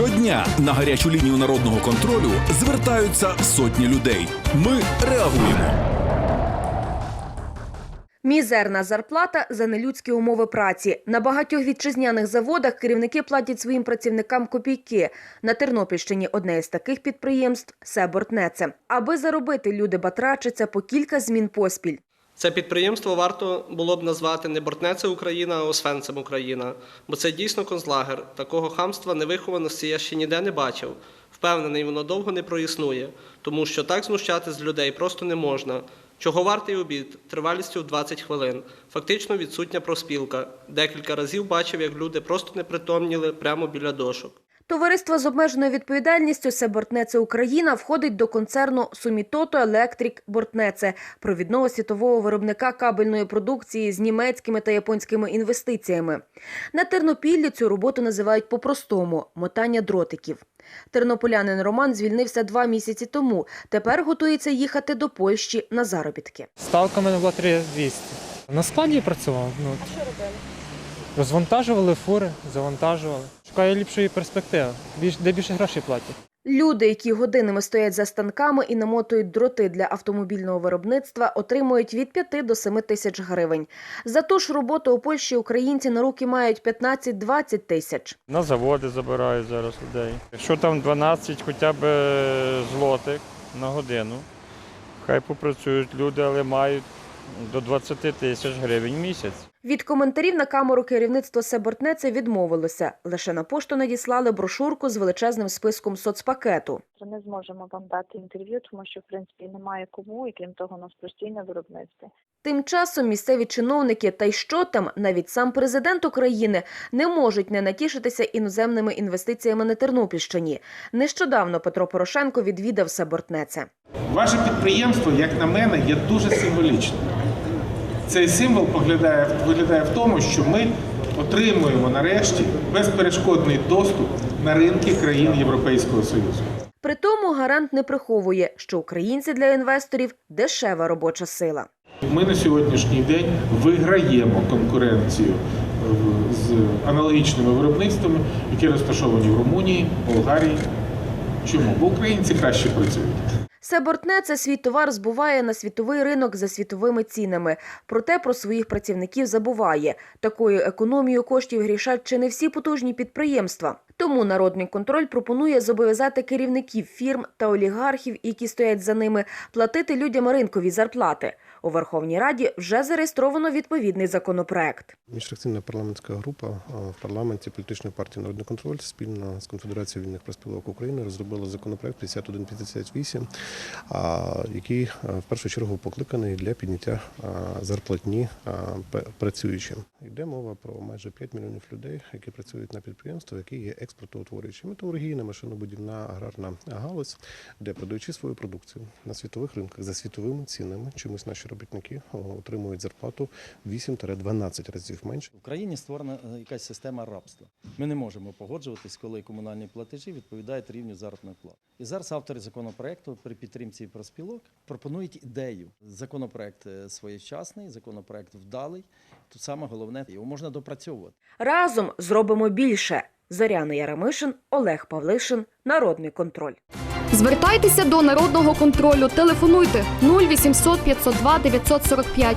Щодня на гарячу лінію народного контролю звертаються сотні людей. Ми реагуємо. Мізерна зарплата за нелюдські умови праці. На багатьох вітчизняних заводах керівники платять своїм працівникам копійки. На Тернопільщині одне із таких підприємств – Себортнеце. Аби заробити, люди батрачаться по кілька змін поспіль. Це підприємство варто було б назвати не Бортнеце Україна, а Освенцем Україна, бо це дійсно концлагер. Такого хамства невихованості я ще ніде не бачив. Впевнений, воно довго не проіснує, тому що так знущати з людей просто не можна. Чого вартий обід тривалістю в 20 хвилин. Фактично відсутня проспілка. Декілька разів бачив, як люди просто непритомніли прямо біля дошок. Товариство з обмеженою відповідальністю «Себортнеце Україна» входить до концерну «Сумітото Електрік Бортнеце» – провідного світового виробника кабельної продукції з німецькими та японськими інвестиціями. На Тернопіллі цю роботу називають по-простому – мотання дротиків. Тернополянин Роман звільнився два місяці тому. Тепер готується їхати до Польщі на заробітки. Ставка в мене була 3200. На складі працював. Ну, а що робили? Розвантажували фури, завантажували. Шукаю ліпшої перспективи, де більше грошей платять. Люди, які годинами стоять за станками і намотують дроти для автомобільного виробництва, отримують від 5 до 7 тисяч гривень. За ту ж роботу у Польщі українці на руки мають 15-20 тисяч. На заводи забирають зараз людей. Якщо там 12 хоча б е, злотих на годину, хай попрацюють люди, але мають до 20 тисяч гривень в місяць. Від коментарів на камеру керівництво Себортнеце відмовилося. Лише на пошту надіслали брошурку з величезним списком соцпакету. Не зможемо вам дати інтерв'ю, тому що в принципі немає кому, і крім того, у нас постійне виробництво. Тим часом місцеві чиновники та й що там, навіть сам президент України не можуть не натішитися іноземними інвестиціями на Тернопільщині. Нещодавно Петро Порошенко відвідав Себортнеце. Ваше підприємство, як на мене, є дуже символічним. Цей символ поглядає, виглядає в тому, що ми отримуємо нарешті безперешкодний доступ на ринки країн Європейського Союзу. При тому гарант не приховує, що українці для інвесторів дешева робоча сила. Ми на сьогоднішній день виграємо конкуренцію е, з аналогічними виробництвами, які розташовані в Румунії, Болгарії. Чому? Бо українці краще працюють. Себортнеце свій товар збуває на світовий ринок за світовими цінами. Проте про своїх працівників забуває. Такою економією коштів грішать чи не всі потужні підприємства. Тому народний контроль пропонує зобов'язати керівників фірм та олігархів, які стоять за ними, платити людям ринкові зарплати. У Верховній Раді вже зареєстровано відповідний законопроект. Міжфракційна парламентська група в парламенті політичної партії Народний контроль спільно з Конфедерацією вільних профспілок України розробила законопроект 5158, а, який в першу чергу покликаний для підняття зарплатні а, працюючим. Йде мова про майже 5 мільйонів людей, які працюють на підприємствах, які є експортоутворюючими. Металургійна, машинобудівна, аграрна галузь, де продаючи свою продукцію на світових ринках за світовими цінами, чомусь наші робітники отримують зарплату 8-12 разів менше. В Україні створена е, якась система рабства. Ми не можемо погоджуватись, коли комунальні платежі відповідають рівню заробітної плати. І зараз автори законопроекту при підтримці проспілок пропонують ідею. Законопроект е, своєчасний, законопроект вдалий. Тут саме головне його можна допрацьовувати. Разом зробимо більше. Зоряна Яремишин, Олег Павлишин, Народний контроль. Звертайтеся до народного контролю. Телефонуйте 0800 502 945